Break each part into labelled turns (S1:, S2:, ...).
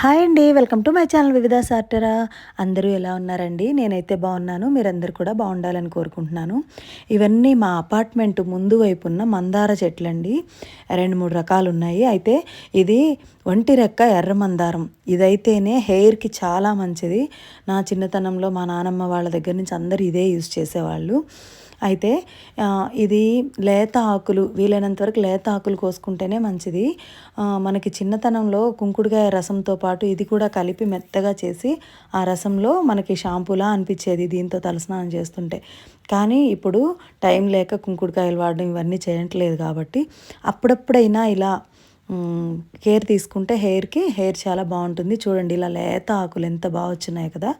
S1: Hi అండి. Welcome to my channel వివిధ సార్టరా. అందరూ ఎలా ఉన్నారండి? నేనైతే బాగున్నాను. మీరందరూ కూడా బాగుండాలని కోరుకుంటున్నాను. ఇవన్నీ మా అపార్ట్మెంట్ ముందు వైపు ఉన్న మందార చెట్లండి. రెండు మూడు రకాలు ఉన్నాయి అయితే ఇది ఒంటి రెక్క ఎర్ర మందారం. ఇదైతేనే హెయిర్కి చాలా మంచిది. నా చిన్నతనంలో మా నానమ్మ వాళ్ళ దగ్గర నుంచి అందరూ ఇదే యూజ్ చేసేవాళ్ళు. అయితే ఇది లేత ఆకులు వీలైనంత వరకు లేత ఆకులు కోసుకుంటేనే మంచిది. మనకి చిన్నతనంలో కుంకుడుకాయ రసంతో పాటు ఇది కూడా కలిపి మెత్తగా చేసి ఆ రసంలో మనకి షాంపూలా అనిపించేది దీంతో తలస్నానం చేస్తుంటే. కానీ ఇప్పుడు టైం లేక కుంకుడుకాయలు వాడడం ఇవన్నీ చేయట్లేదు కాబట్టి అప్పుడప్పుడైనా ఇలా కేర్ తీసుకుంటే హెయిర్కి హెయిర్ చాలా బాగుంటుంది. చూడండి ఇలా లేత ఆకులు ఎంత బాగా వచ్చినాయి కదా.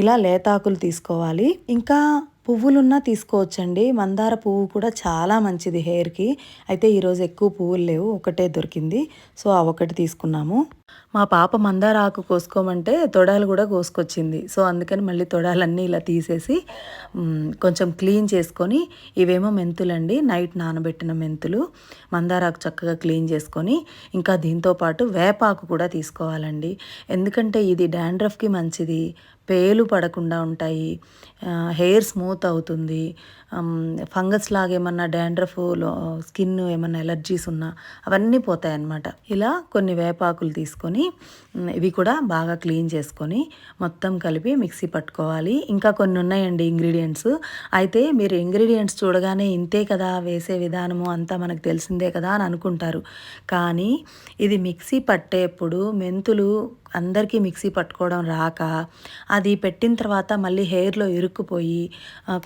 S1: ఇలా లేత ఆకులు తీసుకోవాలి. ఇంకా పువ్వులున్నా తీసుకోవచ్చండి. మందార పువ్వు కూడా చాలా మంచిది హెయిర్కి. అయితే ఈరోజు ఎక్కువ పువ్వులు లేవు ఒకటే దొరికింది. సో ఆ ఒకటి తీసుకున్నాము. మా పాప మందార ఆకు కోసుకోమంటే తొడాలు కూడా కోసుకొచ్చింది. సో అందుకని మళ్ళీ తొడాలన్నీ ఇలా తీసేసి కొంచెం క్లీన్ చేసుకొని ఇవేమో మెంతులండి. నైట్ నానబెట్టిన మెంతులు మందారాకు చక్కగా క్లీన్ చేసుకొని ఇంకా దీంతోపాటు వేపాకు కూడా తీసుకోవాలండి. ఎందుకంటే ఇది డాండ్రఫ్కి మంచిది. పేలు పడకుండా ఉంటాయి. హెయిర్ స్మూత్ అవుతుంది. ఫంగస్ లాగా ఏమన్నా డాండ్రఫ్ స్కిన్ ఏమన్నా ఎలర్జీస్ ఉన్నా అవన్నీ పోతాయి అన్నమాట ఇలా కొన్ని వేపాకులు తీసుకొని ఇవి కూడా బాగా క్లీన్ చేసుకొని మొత్తం కలిపి మిక్సీ పట్టుకోవాలి. ఇంకా కొన్ని ఉన్నాయండి ఇంగ్రీడియంట్స్. అయితే మీరు ఇంగ్రీడియంట్స్ చూడగానే ఇంతే కదా వేసే విధానము అంతా మనకు తెలిసిందే కదా అని అనుకుంటారు. కానీ ఇది మిక్సీ పట్టేప్పుడు మెంతులు అందరికీ మిక్సీ పట్టుకోవడం రాక అది పెట్టిన తర్వాత మళ్ళీ హెయిర్లో ఇరుక్కుపోయి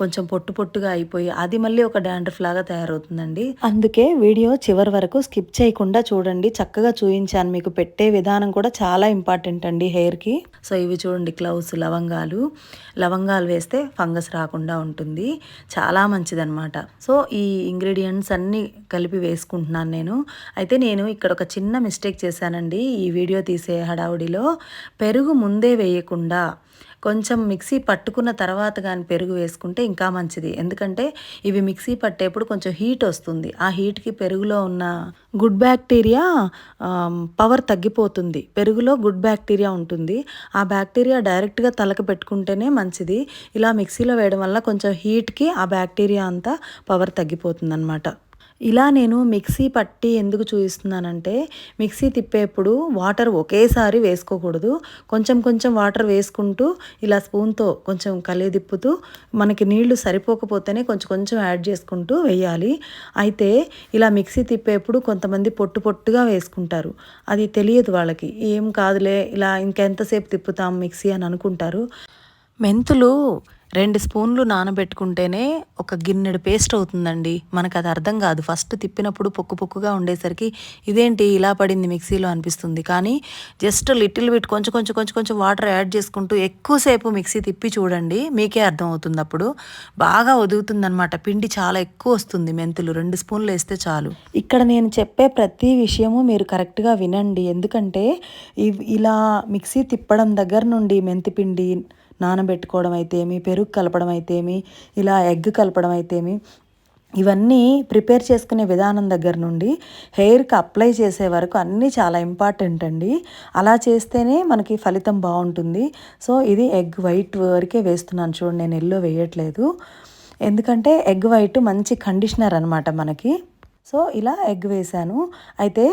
S1: కొంచెం పొట్టు పొట్టుగా అయిపోయి అది మళ్ళీ ఒక డాండ్రఫ్ లాగా తయారవుతుందండి. అందుకే వీడియో చివరి వరకు స్కిప్ చేయకుండా చూడండి. చక్కగా చూపించాను మీకు పెట్టే విధానం కూడా చాలా ఇంపార్టెంట్ అండి హెయిర్కి. సో ఇవి చూడండి క్లౌస్ లవంగాలు. లవంగాలు వేస్తే ఫంగస్ రాకుండా ఉంటుంది. చాలా మంచిదన్నమాట. సో ఈ ఇంగ్రీడియంట్స్ అన్నీ కలిపి వేసుకుంటున్నాను నేను. అయితే నేను ఇక్కడ ఒక చిన్న మిస్టేక్ చేశానండి. ఈ వీడియో తీసే హడావుడిలో పెరుగు ముందే వేయకుండా కొంచెం మిక్సీ పట్టుకున్న తర్వాత కానీ పెరుగు వేసుకుంటే ఇంకా మంచిది. ఎందుకంటే ఇవి మిక్సీ పట్టేప్పుడు కొంచెం హీట్ వస్తుంది. ఆ హీట్కి పెరుగులో ఉన్న గుడ్ బ్యాక్టీరియా పవర్ తగ్గిపోతుంది. పెరుగులో గుడ్ బ్యాక్టీరియా ఉంటుంది. ఆ బ్యాక్టీరియా డైరెక్ట్గా తలకు పెట్టుకుంటేనే మంచిది. ఇలా మిక్సీలో వేయడం వల్ల కొంచెం హీట్కి ఆ బ్యాక్టీరియా అంతా పవర్ తగ్గిపోతుంది అనమాట ఇలా నేను మిక్సీ పట్టి ఎందుకు చూపిస్తున్నానంటే మిక్సీ తిప్పేప్పుడు వాటర్ ఒకేసారి వేసుకోకూడదు. కొంచెం కొంచెం వాటర్ వేసుకుంటూ ఇలా స్పూన్తో కొంచెం కలిదిప్పుతూ మనకి నీళ్ళు సరిపోకపోతేనే కొంచెం కొంచెం యాడ్ చేసుకుంటూ వేయాలి. అయితే ఇలా మిక్సీ తిప్పేప్పుడు కొంతమంది పొట్టు పొట్టుగా వేసుకుంటారు. అది తెలియదు వాళ్ళకి. ఏం కాదులే ఇలా ఇంకెంతసేపు తిప్పుతాం మిక్సీ అని అనుకుంటారు. మెంతులు రెండు స్పూన్లు నానబెట్టుకుంటేనే ఒక గిన్నెడు పేస్ట్ అవుతుందండి. మనకు అది అర్థం కాదు. ఫస్ట్ తిప్పినప్పుడు పొక్కు పొక్కుగా ఉండేసరికి ఇదేంటి ఇలా పడింది మిక్సీలో అనిపిస్తుంది. కానీ జస్ట్ లిటిల్ బిట్ కొంచెం కొంచెం కొంచెం కొంచెం వాటర్ యాడ్ చేసుకుంటూ ఎక్కువసేపు మిక్సీ తిప్పి చూడండి మీకే అర్థం అవుతుంది అప్పుడు. బాగా వదుగుతుందనమాట పిండి చాలా ఎక్కువ వస్తుంది మెంతులు. రెండు స్పూన్లు వేస్తే చాలు. ఇక్కడ నేను చెప్పే ప్రతి విషయము మీరు కరెక్ట్గా వినండి. ఎందుకంటే ఇలా మిక్సీ తిప్పడం దగ్గర నుండి మెంతిపిండి నానబెట్టుకోవడం అయితేమి పెరుగు కలపడం అయితేమి ఇలా ఎగ్ కలపడం అయితేమి ఇవన్నీ ప్రిపేర్ చేసుకునే విధానం దగ్గర నుండి హెయిర్కి అప్లై చేసే వరకు అన్నీ చాలా ఇంపార్టెంట్ అండి. అలా చేస్తేనే మనకి ఫలితం బాగుంటుంది. సో ఇది ఎగ్ వైట్ వరకే వేస్తున్నాను చూడండి నేను ఎల్లో వేయట్లేదు. ఎందుకంటే ఎగ్ వైట్ మంచి కండిషనర్ అనమాట మనకి. సో ఇలా ఎగ్ వేసాను. అయితే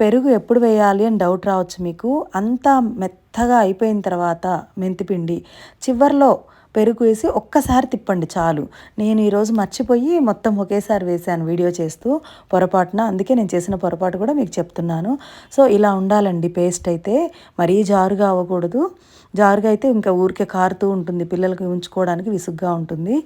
S1: పెరుగు ఎప్పుడు వేయాలి అని డౌట్ రావచ్చు మీకు. అంతా మెత్తగా అయిపోయిన తర్వాత మెంతిపిండి. చివరిలో పెరుగు వేసి ఒక్కసారి తిప్పండి చాలు. నేను ఈరోజు మర్చిపోయి మొత్తం ఒకేసారి వేసాను వీడియో చేస్తూ పొరపాటున. అందుకే నేను చేసిన పొరపాటు కూడా మీకు చెప్తున్నాను. సో ఇలా ఉండాలండి పేస్ట్ అయితే మరీ జారుగా అవ్వకూడదు. జారుగా అయితే ఇంకా ఊరికే కారుతూ ఉంటుంది. పిల్లలకి ఉంచుకోవడానికి విసుగ్గా ఉంటుంది.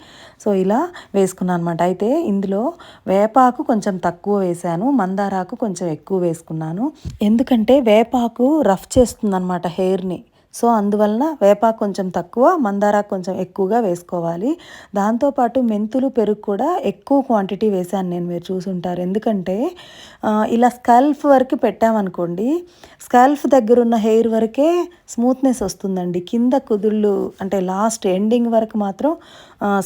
S1: సో ఇలా వేసుకున్నాను అనమాట అయితే ఇందులో వేపాకు కొంచెం తక్కువ వేసాను మందారాకు కొంచెం ఎక్కువ వేసుకున్నాను. ఎందుకంటే వేపాకు రఫ్ చేస్తుంది అనమాట హెయిర్ని. సో అందువలన వేపాకు కొంచెం తక్కువ మందార కొంచెం ఎక్కువగా వేసుకోవాలి. దాంతోపాటు మెంతులు పెరుగు కూడా ఎక్కువ క్వాంటిటీ వేశాను నేను మీరు చూసుంటారు. ఎందుకంటే ఇలా స్కల్ఫ్ వరకు పెట్టామనుకోండి స్కల్ఫ్ దగ్గర ఉన్న హెయిర్ వరకే స్మూత్నెస్ వస్తుందండి. కింద కుదుళ్ళు అంటే లాస్ట్ ఎండింగ్ వరకు మాత్రం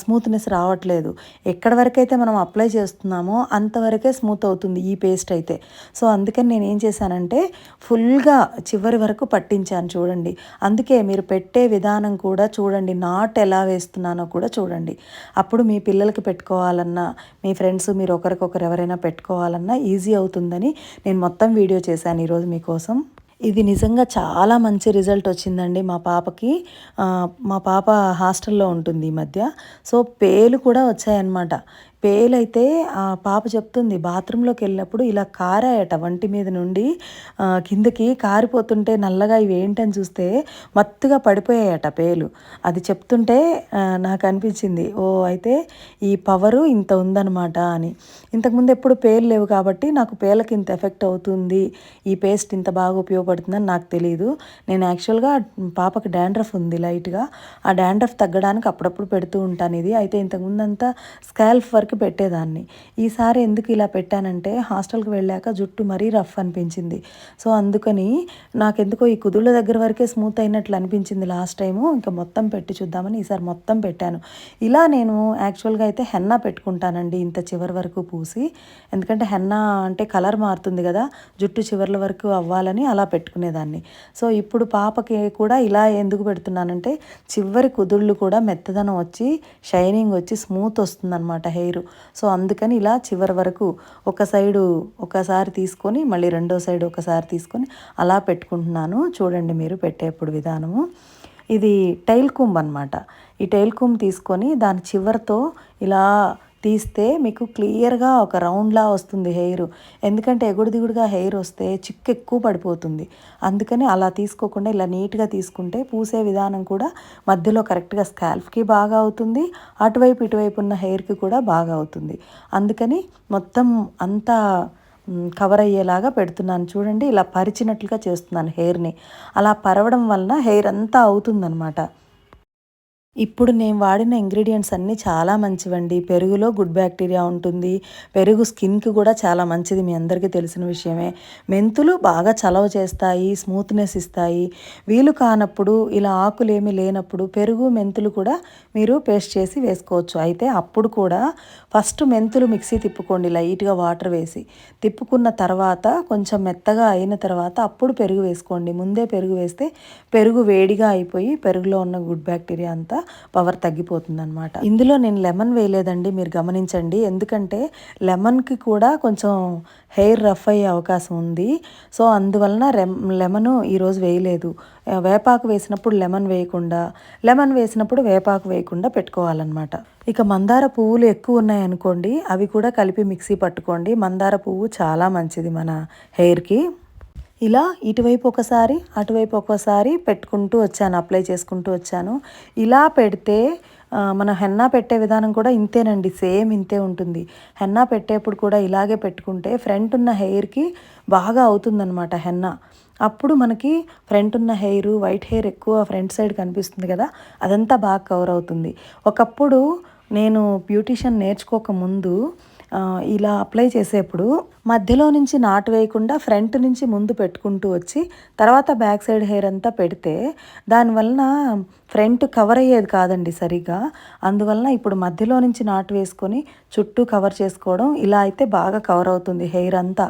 S1: స్మూత్నెస్ రావట్లేదు. ఎక్కడ వరకైతే మనం అప్లై చేస్తున్నామో అంతవరకే స్మూత్ అవుతుంది ఈ పేస్ట్ అయితే. సో అందుకని నేను ఏం చేశానంటే ఫుల్గా చివరి వరకు పట్టించాను చూడండి. అందుకే మీరు పెట్టే విధానం కూడా చూడండి. నాట్ ఎలా వేస్తున్నానో కూడా చూడండి. అప్పుడు మీ పిల్లలకి పెట్టుకోవాలన్నా మీ ఫ్రెండ్స్ మీరు ఒకరికొకరు ఎవరైనా పెట్టుకోవాలన్నా ఈజీ అవుతుందని నేను మొత్తం వీడియో చేశాను ఈరోజు మీకోసం. ఇది నిజంగా చాలా మంచి రిజల్ట్ వచ్చిందండి మా పాపకి. మా పాప హాస్టల్లో ఉంటుంది ఈ మధ్య. సో పేలు కూడా వచ్చాయన్నమాట. పేలైతే ఆ పాప చెప్తుంది బాత్రూంలోకి వెళ్ళినప్పుడు ఇలా కారాయట వంటి మీద నుండి కిందకి కారిపోతుంటే నల్లగా ఇవి ఏంటని చూస్తే మత్తుగా పడిపోయాయట పేలు. అది చెప్తుంటే నాకు అనిపించింది ఓ అయితే ఈ పవరు ఇంత ఉందన్నమాట అని. ఇంతకుముందు ఎప్పుడు పేలు లేవు కాబట్టి నాకు పేలకి ఇంత ఎఫెక్ట్ అవుతుంది ఈ పేస్ట్ ఇంత బాగా ఉపయోగపడుతుందని నాకు తెలియదు నేను యాక్చువల్గా పాపకి డాండ్రఫ్ ఉంది లైట్గా ఆ డాండ్రఫ్ తగ్గడానికి అప్పుడప్పుడు పెడుతూ ఉంటాను ఇది. అయితే ఇంతకుముందు అంతా స్కాల్ఫ్ వర్క్ వరకు పెట్టేదాన్ని. ఈసారి ఎందుకు ఇలా పెట్టానంటే హాస్టల్కి వెళ్ళాక జుట్టు మరీ రఫ్ అనిపించింది. సో అందుకని నాకెందుకో ఈ కుదుళ్ళ దగ్గర వరకే స్మూత్ అయినట్లు అనిపించింది లాస్ట్ టైము. ఇంకా మొత్తం పెట్టి చూద్దామని ఈసారి మొత్తం పెట్టాను. ఇలా నేను యాక్చువల్గా అయితే హెన్నా పెట్టుకుంటానండి ఇంత చివరి వరకు పూసి. ఎందుకంటే హెన్నా అంటే కలర్ మారుతుంది కదా జుట్టు చివర్ల వరకు అవ్వాలని అలా పెట్టుకునేదాన్ని. సో ఇప్పుడు పాపకి కూడా ఇలా ఎందుకు పెడుతున్నానంటే చివరి కుదుళ్ళు కూడా మెత్తదనం వచ్చి షైనింగ్ వచ్చి స్మూత్ వస్తుందన్నమాట హెయిర్. హెయిర్ సో అందుకని ఇలా చివరి వరకు ఒక సైడు ఒకసారి తీసుకొని మళ్ళీ రెండో సైడ్ ఒకసారి తీసుకొని అలా పెట్టుకుంటున్నాను. చూడండి మీరు పెట్టేప్పుడు విధానము. ఇది టైల్ కుంబ్ అనమాట ఈ టైల్ కుంబ్ తీసుకొని దాని చివరితో ఇలా తీస్తే మీకు క్లియర్గా ఒక రౌండ్లా వస్తుంది హెయిర్. ఎందుకంటే ఎగుడు దిగుడుగా హెయిర్ వస్తే చిక్కు ఎక్కువ పడిపోతుంది. అందుకని అలా తీసుకోకుండా ఇలా నీట్గా తీసుకుంటే పూసే విధానం కూడా మధ్యలో కరెక్ట్గా స్కాల్ఫ్కి బాగా అవుతుంది. అటువైపు ఇటువైపు ఉన్న హెయిర్కి కూడా బాగా అవుతుంది. అందుకని మొత్తం అంతా కవర్ అయ్యేలాగా పెడుతున్నాను. చూడండి ఇలా పరిచినట్లుగా చేస్తున్నాను హెయిర్ని. అలా పరవడం వలన హెయిర్ అంతా అవుతుందన్నమాట. ఇప్పుడు నేను వాడిన ఇంగ్రీడియంట్స్ అన్నీ చాలా మంచివండి. పెరుగులో గుడ్ బ్యాక్టీరియా ఉంటుంది. పెరుగు స్కిన్కి కూడా చాలా మంచిది మీ అందరికీ తెలిసిన విషయమే. మెంతులు బాగా చలవ చేస్తాయి స్మూత్నెస్ ఇస్తాయి. వీలు కానప్పుడు ఇలా ఆకులేమి లేనప్పుడు పెరుగు మెంతులు కూడా మీరు పేస్ట్ చేసి వేసుకోవచ్చు. అయితే అప్పుడు కూడా ఫస్ట్ మెంతులు మిక్సీ తిప్పుకోండి లైట్గా వాటర్ వేసి. తిప్పుకున్న తర్వాత కొంచెం మెత్తగా అయిన తర్వాత అప్పుడు పెరుగు వేసుకోండి. ముందే పెరుగు వేస్తే పెరుగు వేడిగా అయిపోయి పెరుగులో ఉన్న గుడ్ బ్యాక్టీరియా అంతా పవర్ తగ్గిపోతుంది అనమాట ఇందులో నేను లెమన్ వేయలేదండి మీరు గమనించండి. ఎందుకంటే లెమన్కి కూడా కొంచెం హెయిర్ రఫ్ అయ్యే అవకాశం ఉంది. సో అందువలన రెమ్ లెమన్ ఈరోజు వేయలేదు. వేపాకు వేసినప్పుడు లెమన్ వేయకుండా లెమన్ వేసినప్పుడు వేపాకు వేయకుండా పెట్టుకోవాలన్నమాట. ఇక మందార పువ్వులు ఎక్కువ ఉన్నాయనుకోండి అవి కూడా కలిపి మిక్సీ పట్టుకోండి. మందార పువ్వు చాలా మంచిది మన హెయిర్కి ఇలా ఇటువైపు ఒకసారి అటువైపు ఒకసారి పెట్టుకుంటూ వచ్చాను అప్లై చేసుకుంటూ వచ్చాను. ఇలా పెడితే మన హెన్నా పెట్టే విధానం కూడా ఇంతేనండి సేమ్ ఇంతే ఉంటుంది. హెన్నా పెట్టేప్పుడు కూడా ఇలాగే పెట్టుకుంటే ఫ్రంట్ ఉన్న హెయిర్కి బాగా అవుతుందన్నమాట హెన్నా. అప్పుడు మనకి ఫ్రంట్ ఉన్న హెయిర్ వైట్ హెయిర్ ఎక్కువ ఫ్రంట్ సైడ్ కనిపిస్తుంది కదా అదంతా బాగా కవర్ అవుతుంది. ఒకప్పుడు నేను బ్యూటిషియన్ నేర్చుకోక ముందు ఇలా అప్లై చేసేప్పుడు మధ్యలో నుంచి నాటు వేయకుండా ఫ్రంట్ నుంచి ముందు పెట్టుకుంటూ వచ్చి తర్వాత బ్యాక్ సైడ్ హెయిర్ అంతా పెడితే దానివలన ఫ్రంట్ కవర్ అయ్యేది కాదండి సరిగా. అందువలన ఇప్పుడు మధ్యలో నుంచి నాటు వేసుకొని చుట్టూ కవర్ చేసుకోవడం ఇలా అయితే బాగా కవర్ అవుతుంది హెయిర్ అంతా.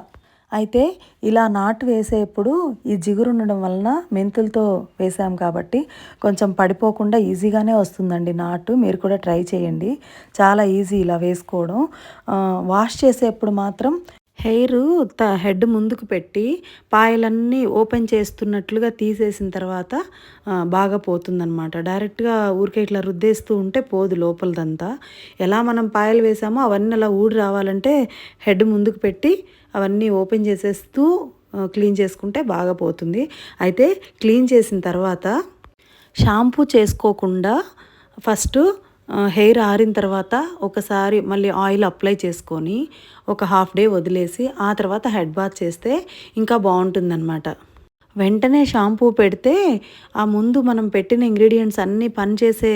S1: అయితే ఇలా నాటు వేసేప్పుడు ఈ జిగురు ఉండడం వలన మెంతులతో వేసాం కాబట్టి కొంచెం పడిపోకుండా ఈజీగానే వస్తుందండి నాటు. మీరు కూడా ట్రై చేయండి. చాలా ఈజీ ఇలా వేసుకోవడం. వాష్ చేసేప్పుడు మాత్రం హెయిర్ త హెడ్ ముందుకు పెట్టి పాయలన్నీ ఓపెన్ చేస్తున్నట్లుగా తీసేసిన తర్వాత బాగా పోతుందనమాట డైరెక్ట్గా ఊరికే ఇట్లా రుద్దేస్తూ ఉంటే పోదు లోపలదంతా. ఎలా మనం పాయలు వేసామో అవన్నీ అలా ఊడి రావాలంటే హెడ్ ముందుకు పెట్టి అవన్నీ ఓపెన్ చేసేస్తూ క్లీన్ చేసుకుంటే బాగా పోతుంది. అయితే క్లీన్ చేసిన తర్వాత షాంపూ చేసుకోకుండా ఫస్ట్ హెయిర్ ఆరిన తర్వాత ఒకసారి మళ్ళీ ఆయిల్ అప్లై చేసుకొని ఒక హాఫ్ డే వదిలేసి ఆ తర్వాత హెడ్ బాత్ చేస్తే ఇంకా బాగుంటుందన్నమాట. వెంటనే షాంపూ పెడితే ఆ ముందు మనం పెట్టిన ఇంగ్రీడియంట్స్ అన్నీ పనిచేసే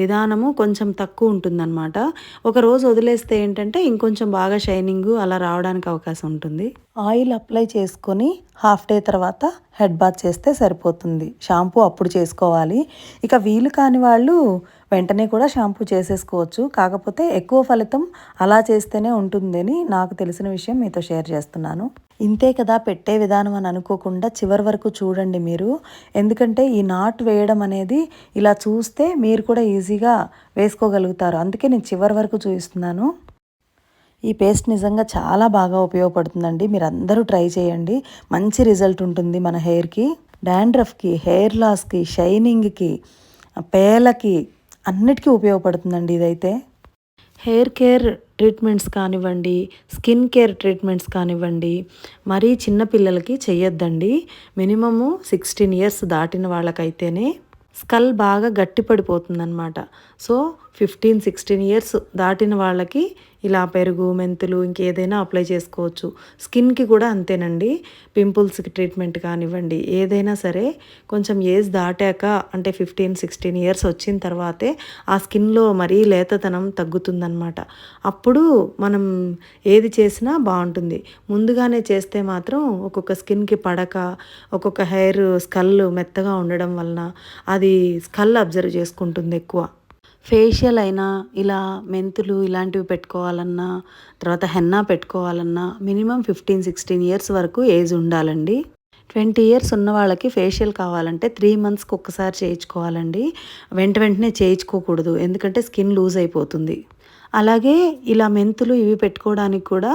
S1: విధానము కొంచెం తక్కువ ఉంటుందన్నమాట. ఒక రోజు వదిలేస్తే ఏంటంటే ఇంకొంచెం బాగా షైనింగ్ అలా రావడానికి అవకాశం ఉంటుంది. ఆయిల్ అప్లై చేసుకొని హాఫ్ డే తర్వాత హెడ్ బాత్ చేస్తే సరిపోతుంది. షాంపూ అప్పుడు చేసుకోవాలి. ఇక వీలు కాని వాళ్ళు వెంటనే కూడా షాంపూ చేసేసుకోవచ్చు. కాకపోతే ఎక్కువ ఫలితం అలా చేస్తేనే ఉంటుందని నాకు తెలిసిన విషయం మీతో షేర్ చేస్తున్నాను. ఇంతే కదా పెట్టే విధానం అని అనుకోకుండా చివరి వరకు చూడండి మీరు. ఎందుకంటే ఈ నాట్ వేయడం అనేది ఇలా చూస్తే మీరు కూడా ఈజీగా వేసుకోగలుగుతారు. అందుకే నేను చివరి వరకు చూపిస్తున్నాను. ఈ పేస్ట్ నిజంగా చాలా బాగా ఉపయోగపడుతుందండి. మీరు అందరూ ట్రై చేయండి. మంచి రిజల్ట్ ఉంటుంది మన హెయిర్కి. డాండ్రఫ్కి హెయిర్ లాస్కి షైనింగ్కి పేలకి అన్నిటికీ ఉపయోగపడుతుందండి ఇదైతే. హెయిర్ కేర్ ట్రీట్మెంట్స్ కానివ్వండి స్కిన్ కేర్ ట్రీట్మెంట్స్ కానివ్వండి మరీ చిన్నపిల్లలకి చెయ్యొద్దండి. మినిమము సిక్స్టీన్ ఇయర్స్ దాటిన వాళ్ళకైతేనే స్కల్ బాగా గట్టిపడిపోతుందన్నమాట. సో ఫిఫ్టీన్ సిక్స్టీన్ ఇయర్స్ దాటిన వాళ్ళకి ఇలా పెరుగు మెంతులు ఇంకేదైనా అప్లై చేసుకోవచ్చు. స్కిన్కి కూడా అంతేనండి. పింపుల్స్కి ట్రీట్మెంట్ కానివ్వండి ఏదైనా సరే కొంచెం ఏజ్ దాటాక అంటే ఫిఫ్టీన్ సిక్స్టీన్ ఇయర్స్ వచ్చిన తర్వాతే ఆ స్కిన్లో మరీ లేతతనం తగ్గుతుందన్నమాట. అప్పుడు మనం ఏది చేసినా బాగుంటుంది. ముందుగానే చేస్తే మాత్రం ఒక్కొక్క స్కిన్కి పడక ఒక్కొక్క హెయిర్ స్కల్ మెత్తగా ఉండడం వలన అది స్కల్ అబ్జర్వ్ చేసుకుంటుంది ఎక్కువ. ఫేషియల్ అయినా ఇలా మెంతులు ఇలాంటివి పెట్టుకోవాలన్నా తర్వాత హెన్నా పెట్టుకోవాలన్నా మినిమం ఫిఫ్టీన్ సిక్స్టీన్ ఇయర్స్ వరకు ఏజ్ ఉండాలండి. ట్వంటీ ఇయర్స్ ఉన్న వాళ్ళకి ఫేషియల్ కావాలంటే త్రీ మంత్స్కి ఒక్కసారి చేయించుకోవాలండి. వెంట వెంటనే చేయించుకోకూడదు ఎందుకంటే స్కిన్ లూజ్ అయిపోతుంది. అలాగే ఇలా మెంతులు ఇవి పెట్టుకోవడానికి కూడా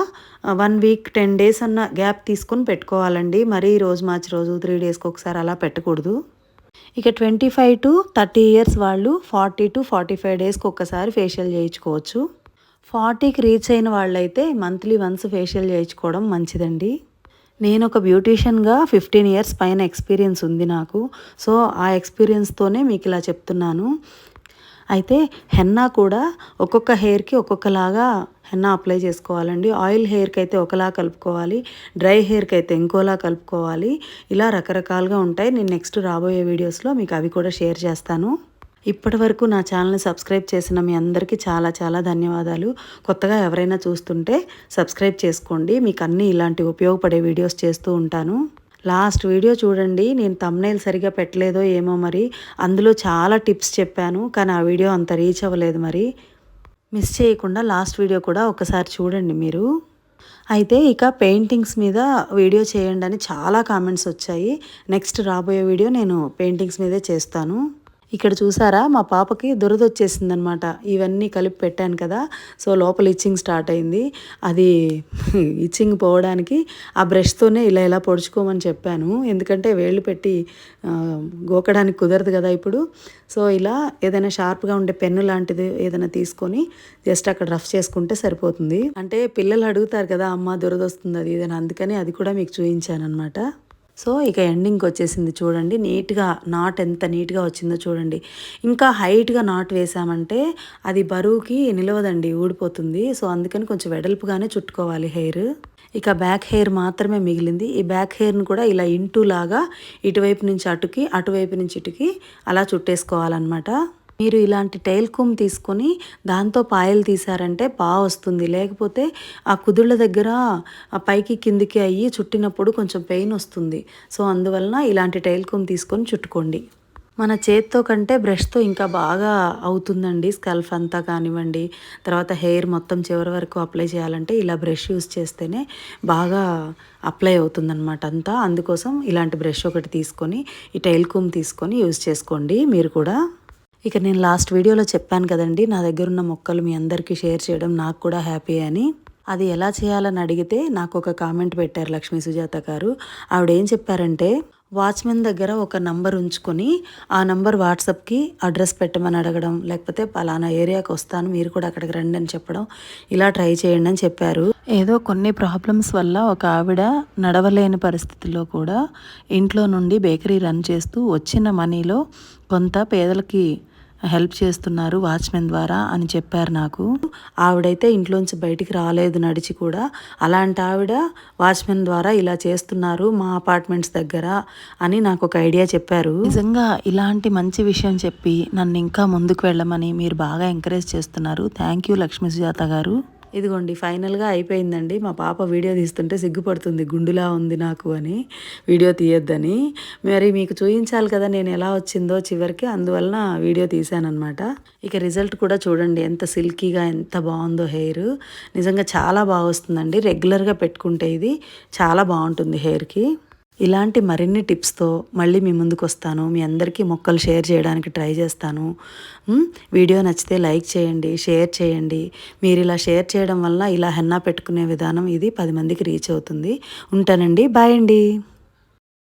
S1: వన్ వీక్ టెన్ డేస్ అన్న గ్యాప్ తీసుకొని పెట్టుకోవాలండి. మరీ రోజు మార్చి రోజు త్రీ డేస్కి ఒకసారి అలా పెట్టకూడదు. ఇక twenty five to thirty years వాళ్ళు ఫార్టీ టు ఫార్టీ ఫైవ్ డేస్కి ఒక్కసారి ఫేషియల్ చేయించుకోవచ్చు. ఫార్టీకి రీచ్ అయిన వాళ్ళైతే మంత్లీ వన్స్ ఫేషియల్ చేయించుకోవడం మంచిదండి. నేను ఒక బ్యూటీషియన్గా ఫిఫ్టీన్ ఇయర్స్ పైన ఎక్స్పీరియన్స్ ఉంది నాకు. సో ఆ ఎక్స్పీరియన్స్తోనే మీకు ఇలా చెప్తున్నాను. అయితే హెన్నా కూడా ఒక్కొక్క హెయిర్కి ఒక్కొక్కలాగా హెన్నా అప్లై చేసుకోవాలండి. ఆయిల్ హెయిర్కి అయితే ఒకలా కలుపుకోవాలి డ్రై హెయిర్కి అయితే ఇంకోలా కలుపుకోవాలి. ఇలా రకరకాలుగా ఉంటాయి. నేను నెక్స్ట్ రాబోయే వీడియోస్లో మీకు అవి కూడా షేర్ చేస్తాను. ఇప్పటి వరకు నా ఛానల్ని సబ్స్క్రైబ్ చేసిన మీ అందరికీ చాలా చాలా ధన్యవాదాలు. కొత్తగా ఎవరైనా చూస్తుంటే సబ్స్క్రైబ్ చేసుకోండి. మీకు అన్నీ ఇలాంటి ఉపయోగపడే వీడియోస్ చేస్తూ ఉంటాను. లాస్ట్ వీడియో చూడండి నేను తమ్నైల్ సరిగా పెట్టలేదో ఏమో మరి. అందులో చాలా టిప్స్ చెప్పాను కానీ ఆ వీడియో అంత రీచ్ అవ్వలేదు మరి. మిస్ చేయకుండా లాస్ట్ వీడియో కూడా ఒకసారి చూడండి మీరు. అయితే ఇక పెయింటింగ్స్ మీద వీడియో చేయండి అని చాలా కామెంట్స్ వచ్చాయి. నెక్స్ట్ రాబోయే వీడియో నేను పెయింటింగ్స్ మీదే చేస్తాను. ఇక్కడ చూసారా? మా పాపకి దురద వచ్చేసిందనమాట ఇవన్నీ కలిపి పెట్టాను కదా. సో లోపల ఇచ్చింగ్ స్టార్ట్ అయింది. అది ఇచ్చింగ్ పోవడానికి ఆ బ్రష్తోనే ఇలా ఇలా పొడుచుకోమని చెప్పాను. ఎందుకంటే వేళ్ళు పెట్టి గోకడానికి కుదరదు కదా ఇప్పుడు. సో ఇలా ఏదైనా షార్ప్గా ఉండే పెన్ను లాంటిది ఏదైనా తీసుకొని జస్ట్ అక్కడ రఫ్ చేసుకుంటే సరిపోతుంది. అంటే పిల్లలు అడుగుతారు కదా అమ్మ దురద వస్తుంది అది ఏదైనా అందుకని అది కూడా మీకు చూపించాను అనమాట సో ఇక ఎండింగ్కి వచ్చేసింది చూడండి. నీట్గా నాట్ ఎంత నీట్గా వచ్చిందో చూడండి. ఇంకా హైట్గా నాట్ వేసామంటే అది బరువుకి నిలవదండి ఊడిపోతుంది. సో అందుకని కొంచెం వెడల్పుగానే చుట్టుకోవాలి హెయిర్. ఇక బ్యాక్ హెయిర్ మాత్రమే మిగిలింది. ఈ బ్యాక్ హెయిర్ని కూడా ఇలా ఇంటూ లాగా ఇటువైపు నుంచి అటుకి అటువైపు నుంచి ఇటుకి అలా చుట్టేసుకోవాలన్నమాట. మీరు ఇలాంటి టైల్ కుమ్ తీసుకొని దాంతో పాయలు తీసారంటే బాగా వస్తుంది. లేకపోతే ఆ కుదుళ్ళ దగ్గర ఆ పైకి కిందికి అయ్యి చుట్టినప్పుడు కొంచెం పెయిన్ వస్తుంది. సో అందువలన ఇలాంటి టైల్ కుమ్ తీసుకొని చుట్టుకోండి. మన చేత్తో కంటే బ్రష్తో ఇంకా బాగా అవుతుందండి స్కల్ఫ్ అంతా కానివ్వండి. తర్వాత హెయిర్ మొత్తం చివరి వరకు అప్లై చేయాలంటే ఇలా బ్రష్ యూస్ చేస్తేనే బాగా అప్లై అవుతుందన్నమాట అంతా. అందుకోసం ఇలాంటి బ్రష్ ఒకటి తీసుకొని ఈ టైల్ కూమ్ తీసుకొని యూస్ చేసుకోండి మీరు కూడా. ఇక నేను లాస్ట్ వీడియోలో చెప్పాను కదండి నా దగ్గర ఉన్న మొక్కలు మీ అందరికీ షేర్ చేయడం నాకు కూడా హ్యాపీ అని. అది ఎలా చేయాలని అడిగితే నాకు ఒక కామెంట్ పెట్టారు లక్ష్మీ సుజాత గారు. ఆవిడ ఏం చెప్పారంటే వాచ్మెన్ దగ్గర ఒక నంబర్ ఉంచుకొని ఆ నంబర్ వాట్సాప్కి అడ్రస్ పెట్టమని అడగడం లేకపోతే పలానా ఏరియాకి వస్తాను మీరు కూడా అక్కడికి రండి అని చెప్పడం ఇలా ట్రై చేయండి అని చెప్పారు. ఏదో కొన్ని ప్రాబ్లమ్స్ వల్ల ఒక ఆవిడ నడవలేని పరిస్థితిలో కూడా ఇంట్లో నుండి బేకరీ రన్ చేస్తూ వచ్చిన మనీలో కొంత పేదలకి హెల్ప్ చేస్తున్నారు వాచ్మెన్ ద్వారా అని చెప్పారు నాకు. ఆవిడైతే ఇంట్లోంచి బయటికి రాలేదు నడిచి కూడా. అలాంటి ఆవిడ వాచ్మెన్ ద్వారా ఇలా చేస్తున్నారు మా అపార్ట్మెంట్స్ దగ్గర అని నాకు ఒక ఐడియా చెప్పారు. నిజంగా ఇలాంటి మంచి విషయం చెప్పి నన్ను ఇంకా ముందుకు వెళ్ళమని మీరు బాగా ఎంకరేజ్ చేస్తున్నారు. థ్యాంక్ యూ లక్ష్మీ సుజాత గారు. ఇదిగోండి ఫైనల్గా అయిపోయిందండి. మా పాప వీడియో తీస్తుంటే సిగ్గుపడుతుంది గుండులా ఉంది నాకు అని వీడియో తీయొద్దని. మరి మీకు చూపించాలి కదా నేను ఎలా వచ్చిందో చివరికి అందువలన వీడియో తీశానమాట ఇక రిజల్ట్ కూడా చూడండి ఎంత సిల్కీగా ఎంత బాగుందో హెయిర్. నిజంగా చాలా బాగా వస్తుందండి రెగ్యులర్గా పెట్టుకుంటే ఇది చాలా బాగుంటుంది హెయిర్కి. ఇలాంటి మరిన్ని టిప్స్తో మళ్ళీ మీ ముందుకు వస్తాను మీ అందరికీ మొక్కలు షేర్ చేయడానికి ట్రై చేస్తాను. వీడియో నచ్చితే లైక్ చేయండి షేర్ చేయండి. మీరు ఇలా షేర్ చేయడం వల్ల ఇలా హెన్నా పెట్టుకునే విధానం ఇది పది మందికి రీచ్ అవుతుంది. ఉంటానండి. బాయ్ అండి.